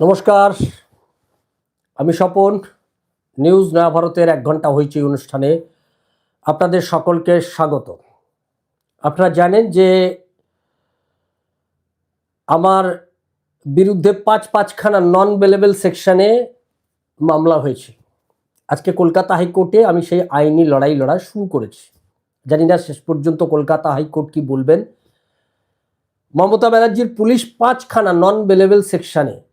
নমস্কার। আমি স্বপন। নিউজ নয়া ভারতের এক ঘণ্টা হইচই অনুষ্ঠানে আপনাদের সকলকে স্বাগত। আপনারা জানেন যে আমার বিরুদ্ধে পাঁচ পাঁচখানা নন বেলেবেল সেকশানে মামলা হয়েছে। আজকে কলকাতা হাইকোর্টে আমি সেই আইনি লড়াই লড়া শুরু করেছি। জানি না শেষ পর্যন্ত কলকাতা হাইকোর্ট কি বলবেন। মমতা ব্যানার্জির পুলিশ পাঁচখানা নন বেলেবেল সেকশনে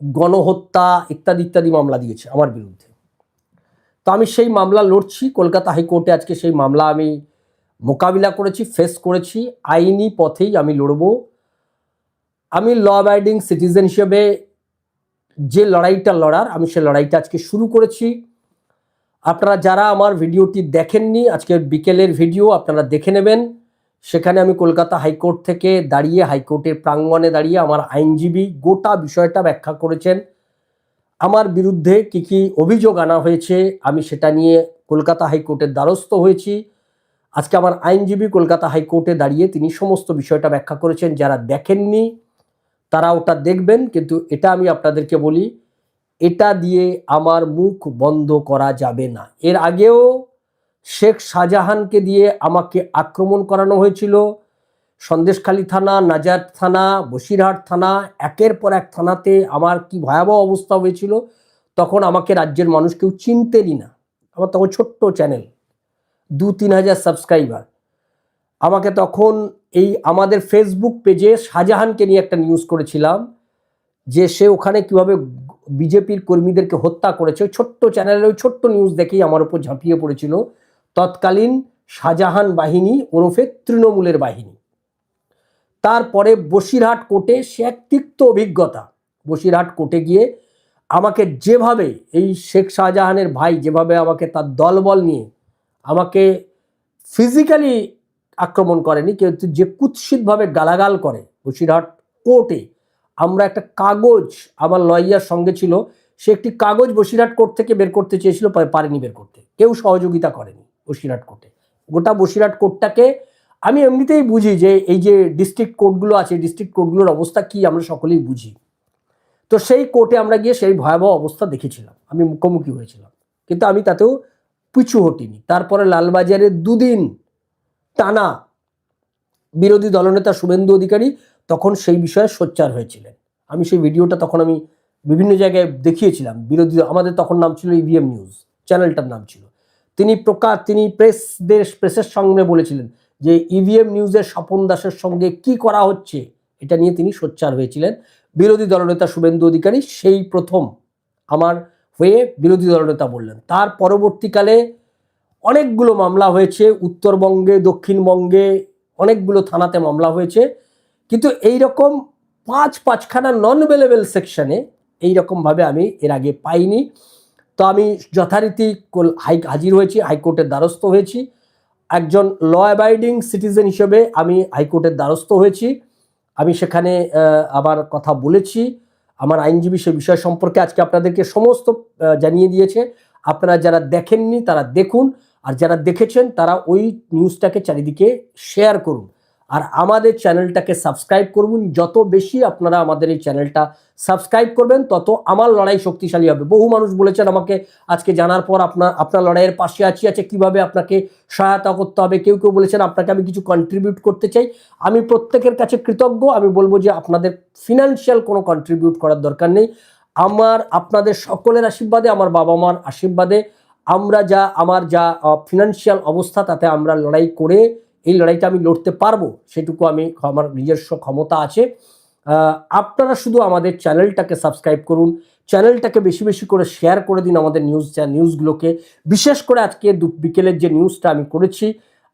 গণহত্যা ইত্যাদি ইত্যাদি মামলা দিয়েছে আমার বিরুদ্ধে। তো আমি সেই মামলা লড়ছি, কলকাতা হাইকোর্টে আজকে সেই মামলা আমি মোকাবিলা করেছি, ফেস করেছি, আইনি পথেই আমি লড়ব। আমি ল অ্যাবাইডিং সিটিজেন হিসেবে যে লড়াইটা লড়ার, আমি সে লড়াইটা আজকে শুরু করেছি। আপনারা যারা আমার ভিডিওটি দেখেননি, আজকের বিকেলের ভিডিও আপনারা দেখে নেবেন। সেখানে আমি কলকাতা হাইকোর্ট থেকে দাঁড়িয়ে, হাইকোর্টের প্রাঙ্গণে দাঁড়িয়ে আমার আইনজীবী গোটা বিষয়টা ব্যাখ্যা করেছেন। আমার বিরুদ্ধে কি কি অভিযোগ আনা হয়েছে, আমি সেটা নিয়ে কলকাতা হাইকোর্টের দ্বারস্থ হয়েছি। আজকে আমার আইনজীবী কলকাতা হাইকোর্টে দাঁড়িয়ে তিনি সমস্ত বিষয়টা ব্যাখ্যা করেছেন। যারা দেখেননি, তারা ওটা দেখবেন, কিন্তু এটা আমি আপনাদেরকে বলি, এটা দিয়ে আমার মুখ বন্ধ করা যাবে না। এর আগেও শেখ শাহজাহানকে দিয়ে আমাকে আক্রমণ করানো হয়েছিল। সন্দেশখালী থানা নাজার থানা, বসিরহাট থানা, একের পর এক থানাতে আমার কি ভয়াবহ অবস্থা হয়েছিল তখন আমাকে রাজ্যের মানুষ কেউ চিনতেনই না। আমার তখন ছোট্ট চ্যানেল, দু তিন হাজার সাবস্ক্রাইবার। আমাকে তখন এই আমাদের ফেসবুক পেজে শাহজাহানকে নিয়ে একটা নিউজ করেছিলাম যে সে ওখানে কীভাবে বিজেপির কর্মীদেরকে হত্যা করেছে। ছোট্ট চ্যানেলের ওই ছোট্ট নিউজ দেখেই আমার উপর ঝাঁপিয়ে পড়েছিল। তৎকালীন শাহজাহান বাহিনী ওরফে তৃণমূলের বাহিনী। তারপরে বসিরহাট কোর্টে সে এক তিক্ত অভিজ্ঞতা। বসিরহাট কোর্টে গিয়ে আমাকে যেভাবে, এই শেখ শাহজাহানের ভাই যেভাবে আমাকে তার দলবল নিয়ে আমাকে ফিজিক্যালি আক্রমণ করেনি কিন্তু যে কুৎসিতভাবে গালাগাল করে বসিরহাট কোর্টে, আমরা একটা কাগজ, আমার লয়ার সঙ্গে ছিল, সে একটি কাগজ বসিরহাট কোর্ট থেকে বের করতে চেয়েছিল পারেনি বের করতে। কেউ সহযোগিতা করেনি। বসিরহাট কোর্টে। গোটা বসিরহাট কোর্টটাকে আমি এমনিতেই বুঝি যে এই যে ডিস্ট্রিক্ট কোর্টগুলো আছে ডিস্ট্রিক্ট কোর্টগুলোর অবস্থা কি আমরা সকলেই বুঝি। তো সেই কোর্টে আমরা গিয়ে সেই ভয়াবহ অবস্থা দেখেছিলাম। আমি মুখোমুখি হয়েছিলাম। কিন্তু আমি তাতেও পিছু হটিনি। তারপরে লালবাজারে দুদিন টানা বিরোধী দলনেতা শুভেন্দু অধিকারী তখন সেই বিষয়ে সোচ্চার হয়েছিলেন। আমি সেই ভিডিওটা তখন আমি বিভিন্ন জায়গায় দেখিয়েছিলাম। বিরোধী আমাদের তখন নাম ছিল ইভিএম নিউজ চ্যানেলটার নাম ছিল। তিনি প্রকাশ তিনি প্রেসদের প্রেসের সঙ্গে বলেছিলেন যে ইভিএম নিউজের স্বপন দাসের সঙ্গে কি করা হচ্ছে, এটা নিয়ে তিনি সোচ্চার হয়েছিলেন। বিরোধী দলনেতা শুভেন্দু অধিকারী সেই প্রথম আমার হয়ে বিরোধী দলনেতা বললেন। তার পরবর্তীকালে অনেকগুলো মামলা হয়েছে, উত্তরবঙ্গে, দক্ষিণবঙ্গে অনেকগুলো থানাতে মামলা হয়েছে। কিন্তু এই রকম পাঁচ পাঁচখানা নন অ্যাভেলেবেল সেকশনে এইরকমভাবে আমি এর আগে পাইনি। তো আমি যথারীতি হাই, হাজির হয়েছি, হাইকোর্টের দ্বারস্থ হয়েছি। একজন ল অ্যাবাইডিং সিটিজেন হিসেবে আমি হাইকোর্টের দ্বারস্থ হয়েছি। আমি সেখানে আমার কথা বলেছি। আমার আইনজীবী সে বিষয় সম্পর্কে আজকে আপনাদেরকে সমস্ত জানিয়ে দিয়েছে। আপনারা যারা দেখেননি তারা দেখুন। আর যারা দেখেছেন তারা ওই নিউজটাকে চারিদিকে শেয়ার করুন। আর আমাদের চ্যানেলটাকে সাবস্ক্রাইব করুন। যত বেশি আপনারা আমাদের এই চ্যানেলটা সাবস্ক্রাইব করবেন, তত আমার লড়াই শক্তিশালী হবে। বহু মানুষ বলেছেন আমাকে, আজকে জানার পর আপনার আপনার লড়াইয়ের পাশে আছি, আছে, কীভাবে আপনাকে সহায়তা করতে হবে? কেউ কেউ বলেছেন, আপনাকে আমি কিছু কন্ট্রিবিউট করতে চাই। আমি প্রত্যেকের কাছে কৃতজ্ঞ। আমি বলব যে আপনাদের ফিনান্সিয়াল কোনো কন্ট্রিবিউট করার দরকার নেই। আমার, আপনাদের সকলের আশীর্বাদে, আমার বাবা মার আশীর্বাদে আমরা যা, আমার যা ফিনান্সিয়াল অবস্থা, তাতে আমরা লড়াই করে এই লড়াইটা আমি লড়তে পারব, সেটুকু আমি আমার নিজস্ব ক্ষমতা আছে। আপনারা শুধু আমাদের চ্যানেলটাকে সাবস্ক্রাইব করুন, চ্যানেলটাকে বেশি বেশি করে শেয়ার করে দিন আমাদের নিউজ নিউজগুলোকে বিশেষ করে আজকে বিকেলের যে নিউজটা আমি করেছি,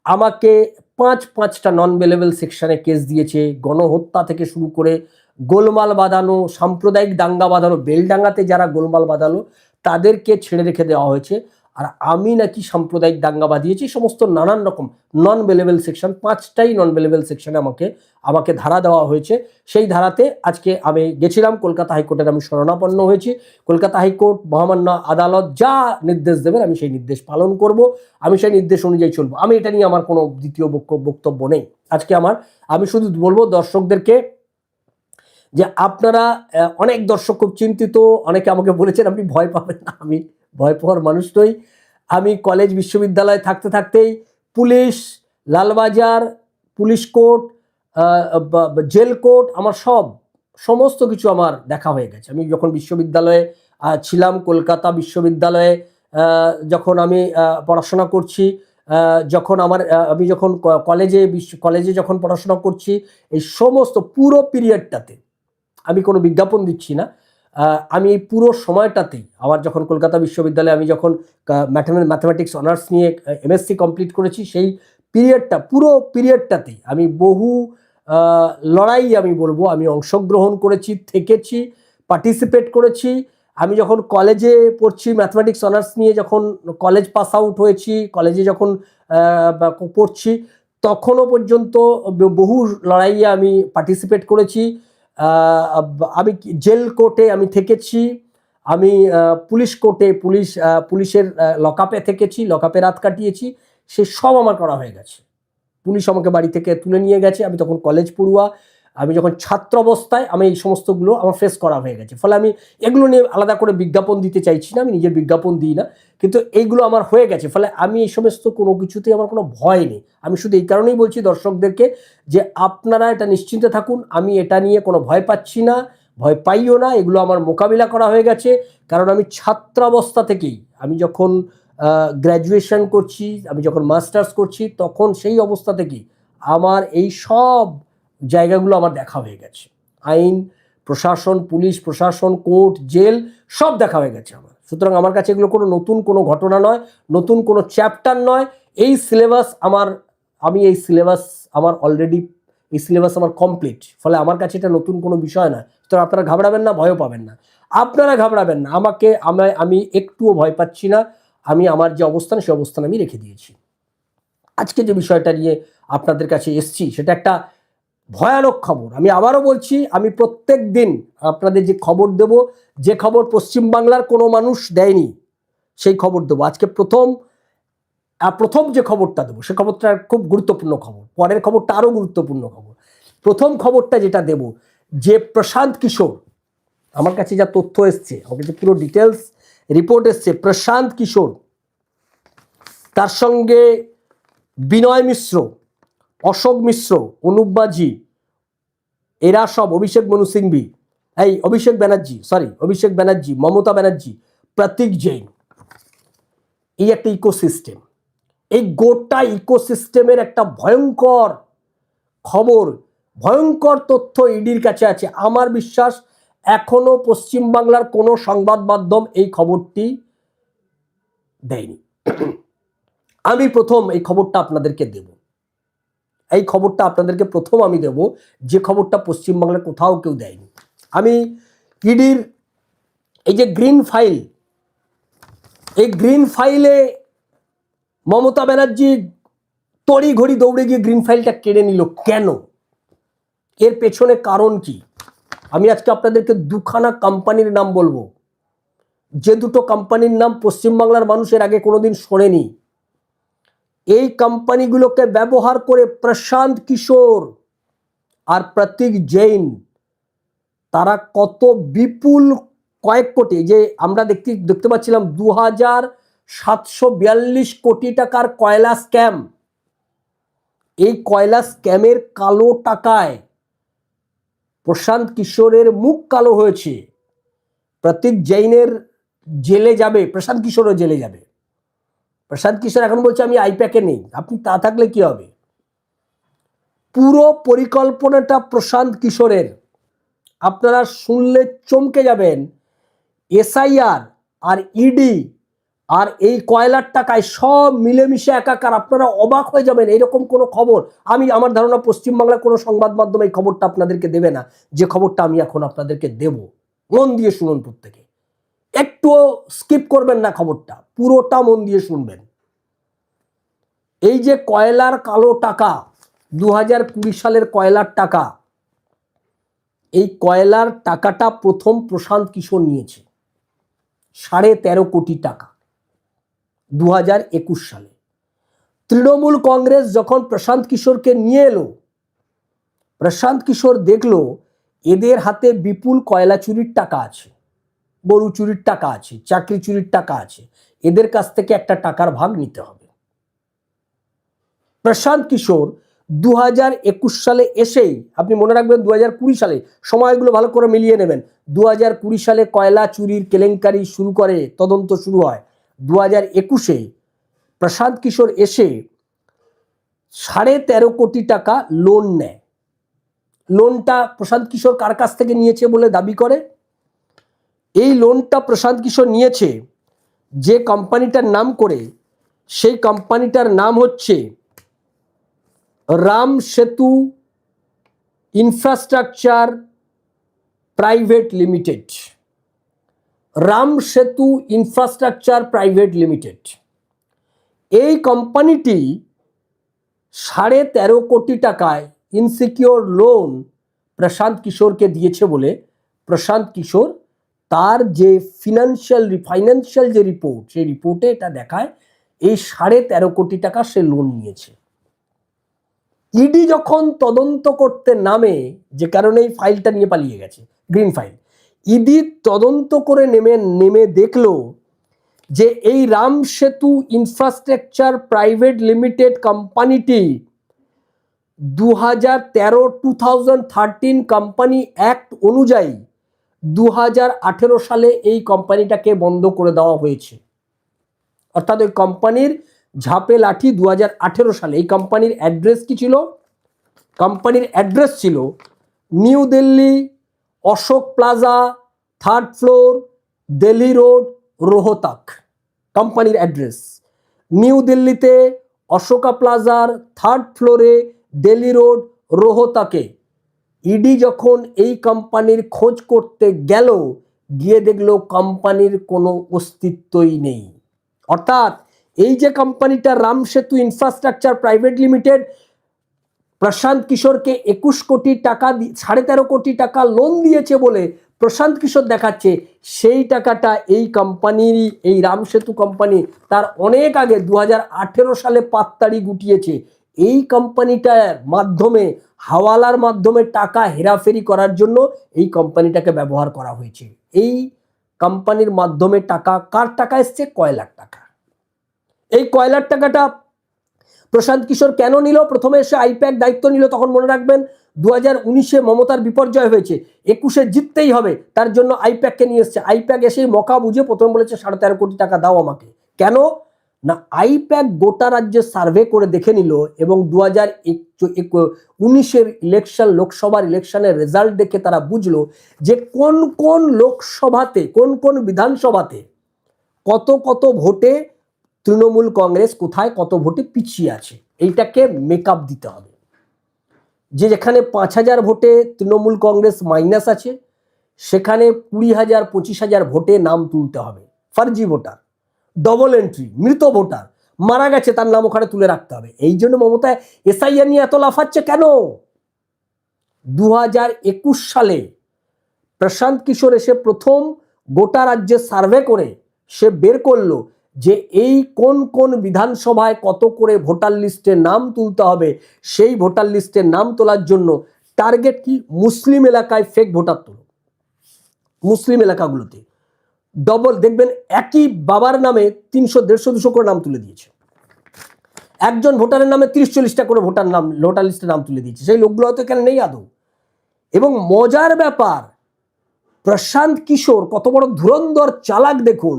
আমাকে পাঁচ, পাঁচটা নন বেলেবেল সেকশানে কেস দিয়েছে। গণহত্যা থেকে শুরু করে গোলমাল বাঁধানো, সাম্প্রদায়িক দাঙ্গা বাঁধানো, বেলডাঙ্গাতে যারা গোলমাল বাঁধালো, তাদেরকে ছেড়ে রেখে দেওয়া হয়েছে। আর আমি নাকি সাম্প্রদায়িক দাঙ্গা বাঁধিয়েছি সমস্ত নানান রকম নন বেলেবেল সেকশন পাঁচটাই নন বেলেবেল সেকশনে আমাকে আমাকে ধারা দেওয়া হয়েছে। সেই ধারাতে আজকে আমি গেছিলাম, কলকাতা হাইকোর্টের আমি শরণাপন্ন হয়েছি। কলকাতা হাইকোর্ট, মহামান্য আদালত যা নির্দেশ দেবেন, আমি সেই নির্দেশ পালন করব। আমি সেই নির্দেশ অনুযায়ী চলবো। আমি এটা নিয়ে আমার কোনো দ্বিতীয় বক্তব্য নেই। আজকে আমার, আমি শুধু বলব দর্শকদেরকে যে আপনারা অনেক দর্শক খুব চিন্তিত, অনেকে আমাকে বলেছেন আপনি ভয় পাবেন না, আমি ভয় পাওয়ার মানুষ নই। আমি কলেজ বিশ্ববিদ্যালয়ে থাকতে থাকতেই police, Lalbazar, police court jail court আমার সব, সমস্ত কিছু আমার দেখা হয়ে গেছে। আমি যখন বিশ্ববিদ্যালয়ে ছিলাম, কলকাতা বিশ্ববিদ্যালয়ে যখন আমি পড়াশোনা করছি যখন আমার আমি যখন কলেজে বিশ্ব কলেজে যখন পড়াশোনা করছি, এই সমস্ত পুরো পিরিয়ডটাতে আমি কোনো বিজ্ঞাপন দিচ্ছি না। আমি এই পুরো সময়টাতেই, আমার যখন কলকাতা বিশ্ববিদ্যালয়ে আমি যখন ম্যাথামেটিক্স অনার্স নিয়ে এমএসসি কমপ্লিট করেছি, সেই পিরিয়ডটা পুরো পিরিয়ডটাতেই আমি বহু লড়াই আমি বলব, আমি অংশগ্রহণ করেছি, থেকেছি পার্টিসিপেট করেছি। আমি যখন কলেজে পড়ছি ম্যাথমেটিক্স অনার্স নিয়ে যখন কলেজ পাস আউট হয়েছি কলেজে যখন পড়ছি, তখনও পর্যন্ত বহু লড়াইয়ে আমি পার্টিসিপেট করেছি। আমি জেল কোর্টে আমি থেকেছি, আমি পুলিশ কোর্টে পুলিশ পুলিশের লকআপে থেকেছি, লকআপে রাত কাটিয়েছি, সে সব আমার করা হয়ে গেছে। পুলিশ আমাকে বাড়ি থেকে তুলে নিয়ে গেছে, আমি তখন কলেজ পড়ুয়া আমি যখন ছাত্র অবস্থায় আমি এই সমস্তগুলো আমার ফেস করা হয়ে গেছে। ফলে আমি এগুলো নিয়ে আলাদা করে বিজ্ঞাপন দিতে চাইছি না, আমি নিজের বিজ্ঞাপন দিই না। কিন্তু এইগুলো আমার হয়ে গেছে, ফলে আমি এই সমস্ত কোনো কিছুতেই আমার কোনো ভয় নেই। আমি শুধু এই কারণেই বলছি দর্শকদেরকে যে আপনারা এটা নিশ্চিন্তে থাকুন, আমি এটা নিয়ে কোনো ভয় পাচ্ছি না, ভয় পাইও না, এগুলো আমার মোকাবিলা করা হয়ে গেছে। কারণ আমি ছাত্রাবস্থা থেকেই, আমি যখন গ্র্যাজুয়েশন করছি, আমি যখন মাস্টার্স করছি, তখন সেই অবস্থা থেকেই আমার এই সব জায়গাগুলো আমার দেখা হয়ে গেছে। আইন, প্রশাসন, পুলিশ, প্রশাসন, কোর্ট, জেল, সব দেখা হয়ে গেছে আমার। সুতরাং আমার কাছে এগুলো কোনো নতুন কোনো ঘটনা নয়, নতুন কোনো চ্যাপ্টার নয়। এই সিলেবাস আমার, আমি এই সিলেবাস আমার অলরেডি এই সিলেবাস আমার কমপ্লিট ফলে আমার কাছে এটা নতুন কোনো বিষয় না। সুতরাং আপনারা ঘাবড়াবেন না, ভয়ও পাবেন না। আপনারা ঘাবড়াবেন না, আমাকে, আমায়, আমি একটুও ভয় পাচ্ছি না। আমি আমার যে অবস্থান সেই অবস্থান আমি রেখে দিয়েছি। আজকে যে বিষয়টা নিয়ে আপনাদের কাছে এসছি, সেটা একটা ভয়ানক খবর। আমি আবারও বলছি, আমি প্রত্যেক দিন আপনাদের যে খবর দেব, যে খবর পশ্চিমবাংলার কোনো মানুষ দেয়নি, সেই খবর দেবো। আজকে প্রথম প্রথম যে খবরটা দেবো, সে খবরটা খুব গুরুত্বপূর্ণ খবর। পরের খবরটা আরও গুরুত্বপূর্ণ খবর। প্রথম খবরটা যেটা দেব, যে প্রশান্ত কিশোর, আমার কাছে যা তথ্য এসছে, আমার কাছে পুরো ডিটেলস রিপোর্ট এসছে, প্রশান্ত কিশোর, তার সঙ্গে বিনয় মিশ্র অশোক মিশ্র মাঝি এরা সব অভিষেক মনু সিংভি। এই অভিষেক ব্যানার্জি সরি অভিষেক ব্যানার্জি, মমতা ব্যানার্জি, প্রতীক জৈন। এই একটা ইকোসিস্টেম এই গোটা ইকোসিস্টেমের একটা ভয়ঙ্কর খবর, ভয়ঙ্কর তথ্য ইডির কাছে আছে। আমার বিশ্বাস, এখনও পশ্চিমবাংলার কোনো সংবাদ মাধ্যম এই খবরটি দেয়নি। আমি প্রথম এই খবরটা আপনাদেরকে দেব। এই খবরটা আপনাদেরকে প্রথম আমি দেব, যে খবরটা পশ্চিমবাংলার কোথাও কেউ দেয়নি। আমি ইডির এই যে গ্রিন ফাইল, এই গ্রিন ফাইলে মমতা ব্যানার্জি তড়ি ঘড়ি দৌড়ে গিয়ে গ্রিন ফাইলটা কেড়ে নিল কেন? এর পেছনে কারণ কি? আমি আজকে আপনাদেরকে দুখানা কোম্পানির নাম বলব। যে দুটো কোম্পানির নাম পশ্চিমবাংলার মানুষের আগে কোনোদিন শোনেনি। এই কোম্পানিগুলোকে ব্যবহার করে প্রশান্ত কিশোর আর প্রতীক জৈন, তারা কত বিপুল কয়েক কোটি যে আমরা দেখতে দেখতে পাচ্ছিলাম দু হাজার সাতশো বিয়াল্লিশ কোটি টাকার কয়লা স্ক্যাম এই কয়লা স্ক্যামের কালো টাকায় প্রশান্ত কিশোরের মুখ কালো হয়েছে। প্রতীক জৈনের জেলে যাবে, প্রশান্ত কিশোরও জেলে যাবে। প্রশান্ত কিশোর এখন বলছে, আমি আইপ্যাকে নেই। আপনি তা থাকলে কি হবে? পুরো পরিকল্পনাটা প্রশান্ত কিশোরের। আপনারা শুনলে চমকে যাবেন। এসআইআর আর ইডি আর এই কয়লার টাকায় সব মিলেমিশে একাকার। আপনারা অবাক হয়ে যাবেন, এরকম কোনো খবর। আমি, আমার ধারণা পশ্চিমবাংলার কোনো সংবাদ মাধ্যমে এই খবরটা আপনাদেরকে দেবে না। যে খবরটা আমি এখন আপনাদেরকে দেব। মন দিয়ে শুনুন প্রত্যেকে। একটুও স্কিপ করবেন না খবরটা। পুরোটা মন দিয়ে শুনবেন। এই যে কয়লার কালো টাকা দু হাজার কুড়ি সালের কয়লার টাকা, এই কয়লার টাকাটা প্রথম প্রশান্ত কিশোর নিয়েছে, সাড়ে তেরো কোটি টাকা দু হাজার একুশ সালে। তৃণমূল কংগ্রেস যখন প্রশান্ত কিশোরকে নিয়ে এলো, প্রশান্ত কিশোর দেখল, এদের হাতে বিপুল কয়লা চুরির টাকা আছে, গরু চুরির টাকা আছে, চাকরি চুরির টাকা আছে, এদের কাছ থেকে একটা টাকার ভাগ নিতে হবে। প্রশান্ত কিশোর দু হাজার একুশ সালে এসেই, আপনি মনে রাখবেন দু হাজার কুড়ি সালে সময়গুলো ভালো করে মিলিয়ে নেবেন। দু হাজার কুড়ি সালে কয়লা চুরির কেলেঙ্কারি শুরু করে, তদন্ত শুরু হয়। দু হাজার একুশে প্রশান্ত কিশোর এসে সাড়ে তেরো কোটি টাকা লোন নেয়। লোনটা প্রশান্ত কিশোর কার কাছ থেকে নিয়েছে বলে দাবি করে? এই লোনটা প্রশান্ত কিশোর নিয়েছে যে কোম্পানিটার নাম করে, সেই কোম্পানিটার নাম হচ্ছে Ram Setu infrastructure private limited. Ram Setu infrastructure private limited. এই কোম্পানিটি সাড়ে তেরো কোটি টাকায় ইনসিকিওর লোন প্রশান্ত কিশোরকে দিয়েছে বলে প্রশান্ত কিশোর তার যে ফিনান্সিয়াল ফাইন্যান্সিয়াল যে রিপোর্ট সেই রিপোর্টে এটা দেখায় এই সাড়ে তেরো কোটি টাকা সে লোন নিয়েছে। ইডি যখন তদন্ত করতে নামে, যে কারণে এই ফাইলটা নিয়ে পালিয়ে গেছে, গ্রিন ফাইল, ইডি তদন্ত করে নেমে নেমে দেখল যে এই Ram Setu infrastructure private limited কোম্পানিটি দু হাজার তেরো two thousand thirteen company act অনুযায়ী দু হাজার আঠেরো সালে এই কোম্পানিটাকে বন্ধ করে দেওয়া হয়েছে। অর্থাৎ ওই কোম্পানির ঝাপে লাঠি দু হাজার আঠেরো সালে। এই কোম্পানির অ্যাড্রেস কি ছিল? কোম্পানির অ্যাড্রেস ছিল new Delhi, Ashok plaza third floor Delhi road Rohtak. কোম্পানির অ্যাড্রেস নিউ দিল্লিতে অশোকা প্লাজার থার্ড ফ্লোরে দিল্লি রোড রোহতাকে। ইডি যখন এই কোম্পানির খোঁজ করতে গেল, গিয়ে দেখল কোম্পানির কোনো অস্তিত্বই নেই। অর্থাৎ এই যে কোম্পানিটা Ram Setu infrastructure private limited প্রশান্ত কিশোরকে একুশ কোটি টাকা সাড়ে তেরো কোটি টাকা লোন দিয়েছে বলে প্রশান্ত কিশোর দেখাচ্ছে, সেই টাকাটা এই কোম্পানিরই এই রাম সেতু কোম্পানি তার অনেক আগে দু হাজার আঠেরো সালে পাত্তাড়ি গুটিয়েছে। এই কোম্পানিটার মাধ্যমে, হাওয়ালার মাধ্যমে টাকা হেরাফেরি করার জন্য এই কোম্পানিটাকে ব্যবহার করা হয়েছে। এই কোম্পানির মাধ্যমে টাকা, কার টাকা এসছে? কয় লাখ টাকা। এই কয়লার টাকাটা প্রশান্ত কিশোর কেন নিল? প্রথমে এসে আইপ্যাক দায়িত্ব নিল, তখন মনে রাখবেন দু হাজার উনিশে মমতার বিপর্যয় হয়েছে। একুশে জিততেই হবে, তার জন্য আইপ্যাককে নিয়ে এসছে। আইপ্যাক এসে মকা বুঝে প্রথম বলেছে, সাড়ে তেরো কোটি টাকা দাও আমাকে। কেন? না আইপ্যাক গোটা রাজ্যে সার্ভে করে দেখে নিল এবং দু হাজার উনিশের ইলেকশন, লোকসভার ইলেকশনের রেজাল্ট দেখে তারা বুঝলো যে কোন কোন লোকসভাতে, কোন কোন বিধানসভাতে কত কত ভোটে তৃণমূল কংগ্রেস কোথায় কত ভোটে পিছিয়ে আছে? এইটাকে মেকআপ দিতে হবে। যে যেখানে পাঁচ হাজার ভোটে তৃণমূল কংগ্রেস মাইনাস আছে, সেখানে কুড়ি হাজার, পঁচিশ হাজার ভোটে নাম তুলতে হবে। ফার্জি ভোটার ডবল এন্ট্রি মৃত ভোটার, মারা গেছে তার নাম ওখানে তুলে রাখতে হবে। এই জন্য মমতা এসআইআর নিয়ে এত লাফাচ্ছে কেন? দু হাজার একুশ সালে প্রশান্ত কিশোর এসে প্রথম গোটা রাজ্যে সার্ভে করে, সে বের করল। যে এই কোন কোন বিধানসভায় কত করে ভোটার লিস্টে নাম তুলতে হবে, সেই ভোটার লিস্টে নাম তোলার জন্য টার্গেট কি? মুসলিম এলাকায় ফেক ভোটার তোলো। মুসলিম এলাকাগুলোতে। ডবল দেখবেন একই বাবার নামে তিনশো, দেড়শো, দুশো করে নাম তুলে দিয়েছে। একজন ভোটারের নামে তিরিশ, চল্লিশটা করে ভোটার নাম, ভোটার লিস্টে নাম তুলে দিয়েছে। সেই লোকগুলো হয়তো এখানে নেই আদৌ। এবং মজার ব্যাপার, প্রশান্ত কিশোর কত বড় ধুরন্ধর চালাক দেখুন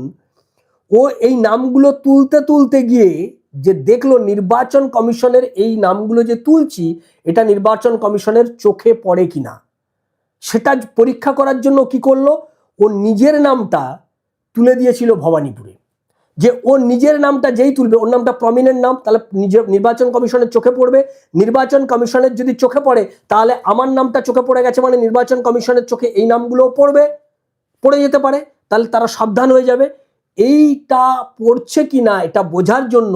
ও এই নামগুলো তুলতে তুলতে গিয়ে যে দেখল নির্বাচন কমিশনের এই নামগুলো যে তুলছি, এটা নির্বাচন কমিশনের চোখে পড়ে কিনা? সেটা পরীক্ষা করার জন্য কি করল? ও নিজের নামটা তুলে দিয়েছিল ভবানীপুরে। যে ও নিজের নামটা যেই তুলবে, ওর নামটা প্রমিনেন্ট নাম, তাহলে নিজের নির্বাচন কমিশনের চোখে পড়বে। নির্বাচন কমিশনের যদি চোখে পড়ে, তাহলে আমার নামটা চোখে পড়ে গেছে মানে নির্বাচন কমিশনের চোখে এই নামগুলোও পড়বে, পড়ে যেতে পারে। তাহলে তারা সাবধান হয়ে যাবে। এইটা পড়ছে কি না, এটা বোঝার জন্য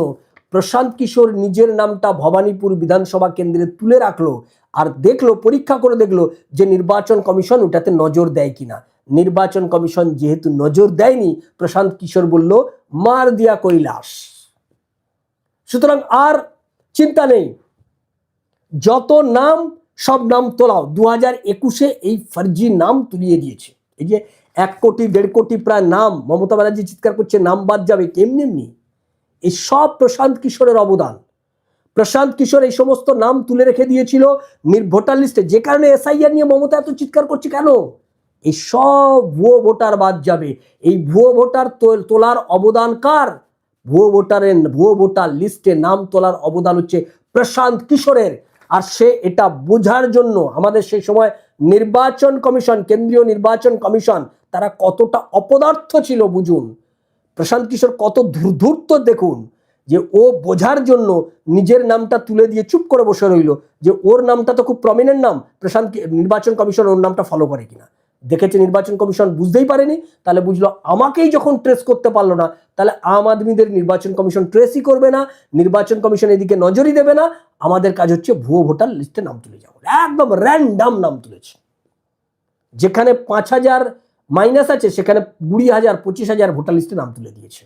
প্রশান্ত কিশোর নিজের নামটা ভবানীপুর বিধানসভা কেন্দ্রে তুলে রাখল আর দেখল, পরীক্ষা করে দেখল যে নির্বাচন কমিশন ওটাতে নজর দেয় কিনা নির্বাচন কমিশন যেহেতু নজর দেয়নি, প্রশান্ত কিশোর বলল, মার দিয়া কৈলাস। সুতরাং আর চিন্তা নেই। যত নাম, সব নাম তোলাও। দু হাজার একুশে এই ফার্জি নাম তুলিয়ে দিয়েছে। এই যে এক কোটি, দেড় কোটি প্রায় নাম, মমতা ব্যানার্জি চিৎকার করছে, নাম বাদ যাবে, কেমনি এমনি? এই সব প্রশান্ত কিশোরের অবদান। প্রশান্ত কিশোর এই সমস্ত নাম তুলে রেখে দিয়েছিল ভোটার লিস্টে। যে কারণে এসআইআর নিয়ে মমতা এত চিৎকার করছে কেন? এই সব ভুয়ো ভোটার বাদ যাবে। এই ভুয়ো ভোটার তোলার অবদান কার? ভুয়ো ভোটারের, ভুয়ো ভোটার লিস্টে নাম তোলার অবদান হচ্ছে প্রশান্ত কিশোরের। আর সে এটা বোঝার জন্য আমাদের সেই সময় নির্বাচন কমিশন, কেন্দ্রীয় নির্বাচন কমিশন তারা কতটা অপদার্থ ছিল বুঝুন। প্রশান্ত কিশোর কত ধূর্ত দেখুন, যে ও বোঝার জন্য নিজের নামটা তুলে দিয়ে চুপ করে বসে রইল, যে ওর নামটা তো খুব প্রমিনেন্ট নাম, প্রশান্ত নির্বাচন কমিশন ওর নামটা ফলো করে কিনা। দেখেছে নির্বাচন কমিশন বুঝতেই পারেনি, তাহলে বুঝলো আমাকেই যখন ট্রেস করতে পারল না, তাহলে আম আদমিদের নির্বাচন কমিশন ট্রেসই করবে না, নির্বাচন কমিশন এদিকে নজরই দেবে না, আমাদের কাজ হচ্ছে ভুয়ো ভোটার লিস্টে নাম তুলে যাব একদম র্যান্ডাম নাম তুলেছে। যেখানে পাঁচ হাজার মাইনাস আছে, সেখানে কুড়ি হাজার, পঁচিশ হাজার ভোটার লিস্টে নাম তুলে দিয়েছে।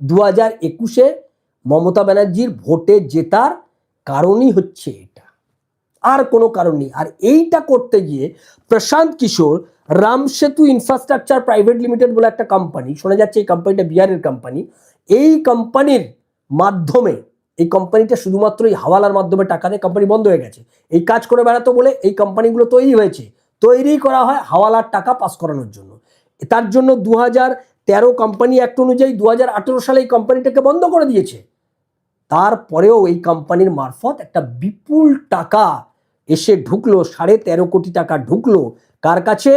দু হাজার একুশে মমতা ব্যানার্জির ভোটে জেতার কারণই হচ্ছে এটা। আর কোনো কারণ নেই। আর এইটা করতে গিয়ে Prashant Kishor Ramsetu infrastructure private limited বলে একটা কোম্পানি শোনা যাচ্ছে এই কোম্পানিটা বিহারের কোম্পানি এই কোম্পানির মাধ্যমে, এই কোম্পানিটা শুধুমাত্র এই হাওয়ালার মাধ্যমে টাকা দেয় কোম্পানি বন্ধ হয়ে গেছে। এই কাজ করে বেড়াতো বলে এই কোম্পানিগুলো তৈরি হয়েছে। তৈরি করা হয় হাওয়ালার টাকা পাস করানোর জন্য। তার জন্য দু তেরো কোম্পানি অ্যাক্ট অনুযায়ী দু হাজার আঠেরো সালে এই কোম্পানিটাকে বন্ধ করে দিয়েছে। তারপরেও এই কোম্পানির মারফত একটা বিপুল টাকা এসে ঢুকলো, সাড়ে তেরো কোটি টাকা ঢুকলো। কার কাছে?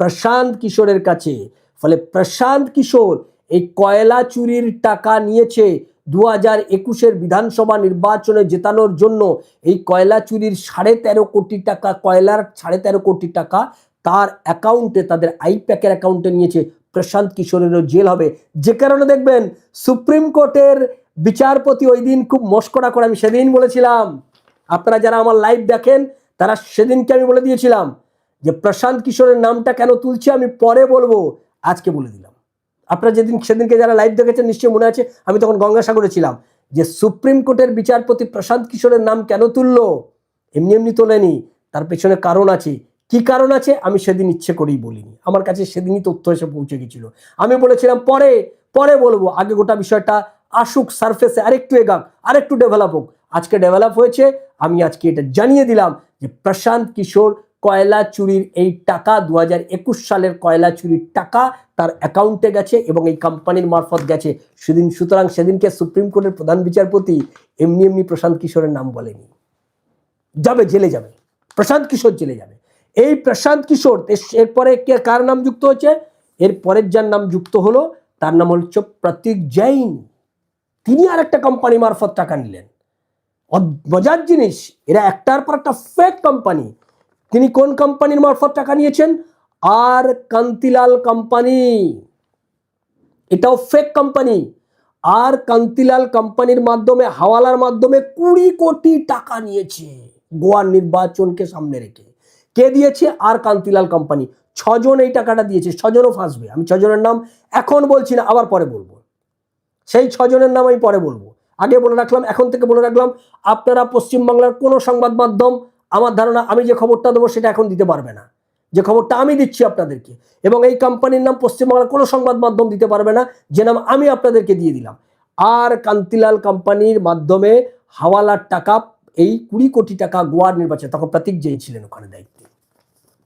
প্রশান্ত কিশোরের কাছে। ফলে প্রশান্ত কিশোর এই কয়লা চুরির টাকা নিয়েছে। দু হাজার একুশের বিধানসভা নির্বাচনে জেতানোর জন্য এই কয়লা চুরির সাড়ে তেরো কোটি টাকা, কয়লার সাড়ে তেরো কোটি টাকা তার অ্যাকাউন্টে, তাদের আইপ্যাকের অ্যাকাউন্টে নিয়েছে প্রশান্ত কিশোরেরও জেল হবে। যে কারণে দেখবেন সুপ্রিম কোর্টের বিচারপতি ওই দিন খুব মস্করা করে, আমি সেদিন বলেছিলাম, আপনারা যারা আমার লাইভ দেখেন, তারা সেদিনকে আমি বলে দিয়েছিলাম যে প্রশান্ত কিশোরের নামটা কেন তুলছে আমি পরে বলব, আজকে বলে দিলাম। আপনারা যেদিন, সেদিনকে যারা লাইভ দেখেছেন, নিশ্চয়ই মনে আছে, আমি তখন গঙ্গাসাগরে ছিলাম। যে সুপ্রিম কোর্টের বিচারপতি প্রশান্ত কিশোরের নাম কেন তুললো? এমনি এমনি তোলেনি। তার পেছনে কারণ আছে। কি কারণ আছে? আমি সেদিন ইচ্ছে করেই বলিনি। আমার কাছে সেদিনই তথ্য এসে পৌঁছে গেছিল। আমি বলেছিলাম, পরে পরে বলব। আগে গোটা বিষয়টা আসুক সারফেসে আরেকটু এগাক, আরেকটু ডেভেলপ হোক। আজকে ডেভেলপ হয়েছে। আমি আজকে এটা জানিয়ে দিলাম যে প্রশান্ত কিশোর কয়লা চুরির এই টাকা দু সালের কয়লা চুরির টাকা তার অ্যাকাউন্টে গেছে এবং এই কোম্পানির মারফত গেছে। সেদিন, সুতরাং সেদিনকে সুপ্রিম কোর্টের প্রধান বিচারপতি এমনি এমনি প্রশান্ত কিশোরের নাম বলেনি। যাবে, জেলে যাবে। প্রশান্ত কিশোর জেলে যাবে। এই প্রশান্ত কিশোর এর- এরপরে কে, কার নাম যুক্ত হচ্ছে এর পরের যার নাম যুক্ত হলো, তার নাম হচ্ছে প্রতীক জৈন। তিনি আর একটা কোম্পানি মারফত টাকা নিলেন। মজার জিনিস, এরা একটার পর একটা ফেক কোম্পানি তিনি কোন কোম্পানির মারফত টাকা নিয়েছেন? আর কান্তিলাল কোম্পানি এটাও ফেক কোম্পানি আর কান্তিলাল কোম্পানির মাধ্যমে, হাওয়ালার মাধ্যমে কুড়ি কোটি টাকা নিয়েছে গোয়ার নির্বাচনকে সামনে রেখে। কে দিয়েছে? আর কান্তিলাল কোম্পানি ছজন এই টাকাটা দিয়েছে, ছজনও ফাঁসবে। আমি ছজনের নাম এখন বলছি না, আবার পরে বলব। সেই ছজনের নাম আমি পরে বলব। আগে বলে রাখলাম, এখন থেকে বলে রাখলাম, আপনারা পশ্চিমবাংলার কোনো সংবাদ মাধ্যম আমার ধারণা আমি যে খবরটা দেবো সেটা এখন দিতে পারবে না। যে খবরটা আমি দিচ্ছি আপনাদেরকে এবং এই কোম্পানির নাম পশ্চিমবাংলার কোনো সংবাদ মাধ্যম দিতে পারবে না, যে নাম আমি আপনাদেরকে দিয়ে দিলাম। আর কান্তিলাল কোম্পানির মাধ্যমে হাওয়ালার টাকা, এই কুড়ি কোটি টাকা গোয়ার নির্বাচন, তখন প্রতীক জৈন ছিলেন ওখানে দায়িত্বে।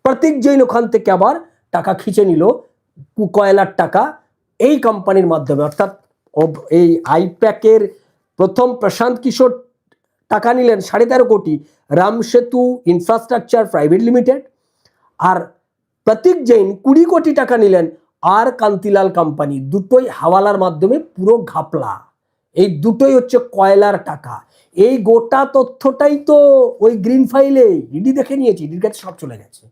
প্রতীক জৈন ওখান থেকে আবার টাকা খিচে নিল কয়লার টাকা এই কোম্পানির মাধ্যমে। অর্থাৎ এই আইপ্যাকের প্রথম প্রশান্ত কিশোর টাকা নিলেন সাড়ে তেরো crore Ram Setu infrastructure private limited আর প্রতীক জৈন কুড়ি কোটি টাকা নিলেন আর কান্তিলাল কোম্পানি দুটোই হাওয়ালার মাধ্যমে পুরো ঘাপলা। এই দুটোই হচ্ছে কয়লার টাকা। এই গোটা তথ্যটাই তো ওই গ্রিন ফাইলে ইডি দেখে নিয়েছে ইডির কাছে সব চলে গেছে।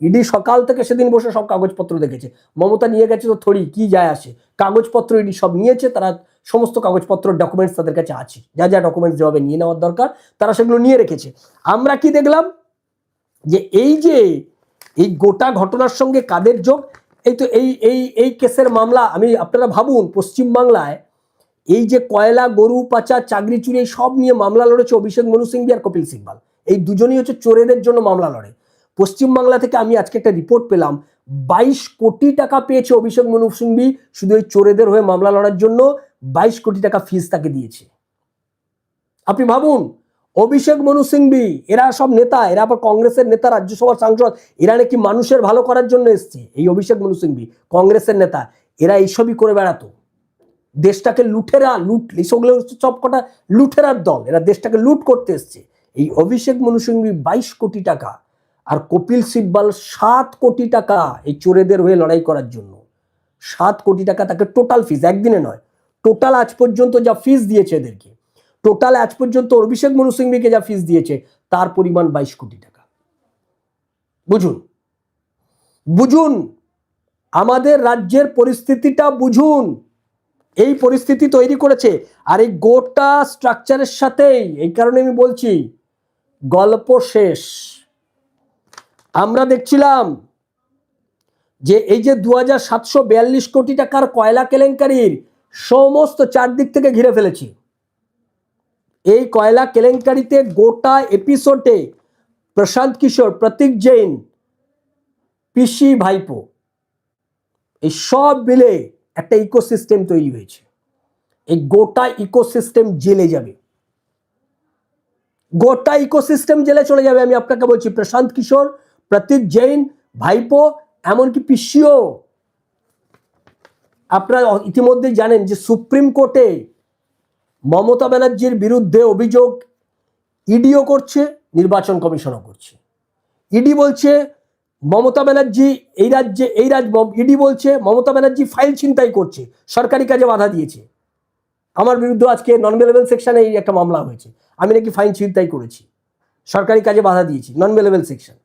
ইডি সকাল থেকে সেদিন বসে সব কাগজপত্র দেখেছে। মমতা নিয়ে গেছে তো থরি কি যায় আসে? কাগজপত্র ইডি সব নিয়েছে, তারা সমস্ত কাগজপত্র ডকুমেন্টস তাদের কাছে আছে। যা যা ডকুমেন্টস যেভাবে নিয়ে নেওয়ার দরকার, তারা সেগুলো নিয়ে রেখেছে। আমরা কি দেখলাম? যে এই যে, এই গোটা ঘটনার সঙ্গে কাদের যোগ? এই তো এই এই এই কেসের মামলা, আমি আপনারা ভাবুন পশ্চিমবাংলায় এই যে কয়লা, গরু, পাচার চাকরি চুরি সব নিয়ে মামলা লড়েছে অভিষেক মনু সিংভি আর কপিল সিব্বাল এই দুজনই হচ্ছে চোরেদের জন্য মামলা লড়ে। পশ্চিমবাংলা থেকে আমি আজকে একটা রিপোর্ট পেলাম। বাইশ কোটি টাকা পেয়েছে অভিষেক মনু সিংভি শুধু এই চোরেদের হয়ে মামলা লড়ার জন্য। বাইশ কোটি টাকা ফিস তাকে দিয়েছে। আপনি ভাবুন, অভিষেক মনু সিংভি, এরা সব নেতা, এরা আবার কংগ্রেসের নেতা, রাজ্যসভার সাংসদ, এরা নাকি মানুষের ভালো করার জন্য এসছে? এই অভিষেক মনু সিংভি, কংগ্রেসের নেতা, এরা এইসবই করে বেড়াতো। দেশটাকে লুঠেরা লুট, এইসবগুলো হচ্ছে সব কটা লুঠেরার দল। এরা দেশটাকে লুট করতে এসছে। এই অভিষেক মনু সিংভি বাইশ কোটি টাকা আর কপিল সিব্বাল সাত কোটি টাকা এই চোরেদের হয়ে লড়াই করার জন্য। সাত কোটি টাকা তাকে টোটাল ফিস একদিনে নয় টোটাল আজ পর্যন্ত যা ফিস দিয়েছে এদেরকে টোটাল আজ পর্যন্ত অভিষেক মনু সিংভিকে যা ফিস দিয়েছে, তার পরিমাণ বাইশ কোটি টাকা। বুঝুন বুঝুন, আমাদের রাজ্যের পরিস্থিতিটা বুঝুন। এই পরিস্থিতি তৈরি করেছে, আর এই গোটা স্ট্রাকচারের সাথেই, এই কারণে আমি বলছি, গল্প শেষ। আমরা দেখছিলাম যে এই যে দু হাজার সাতশো বিয়াল্লিশ কোটি টাকার কয়লা কেলেঙ্কারির সমস্ত চারদিক থেকে ঘিরে ফেলেছি। এই কয়লা কেলেঙ্কারিতে গোটা এপিসোডে প্রশান্ত কিশোর, প্রতীক জৈন, পিসি ভাইপো, এই সব মিলে একটা ইকোসিস্টেম তৈরি হয়েছে। এই গোটা ইকোসিস্টেম জেলে যাবে। গোটা ইকোসিস্টেম জেলে চলে যাবে আমি আপনাকে বলছি, প্রশান্ত কিশোর প্রতীক জৈন ভাইপো, এমনকি পিসিও। আপনারা ইতিমধ্যেই জানেন যে সুপ্রিম কোর্টে মমতা ব্যানার্জির বিরুদ্ধে অভিযোগ ইডিও করছে, নির্বাচন কমিশনও করছে। ইডি বলছে, মমতা ব্যানার্জি এই রাজ্যে, এই রাজ্য, ইডি বলছে, মমতা ব্যানার্জি ফাইল ছিনতাই করছে, সরকারি কাজে বাধা দিয়েছে। আমার বিরুদ্ধে আজকে নন ভেলেবল সেকশনে এই একটা মামলা হয়েছে। আমি নাকি ফাইন ছিনতাই করেছি, সরকারি কাজে বাধা দিয়েছি নন ভেলেবল সেকশন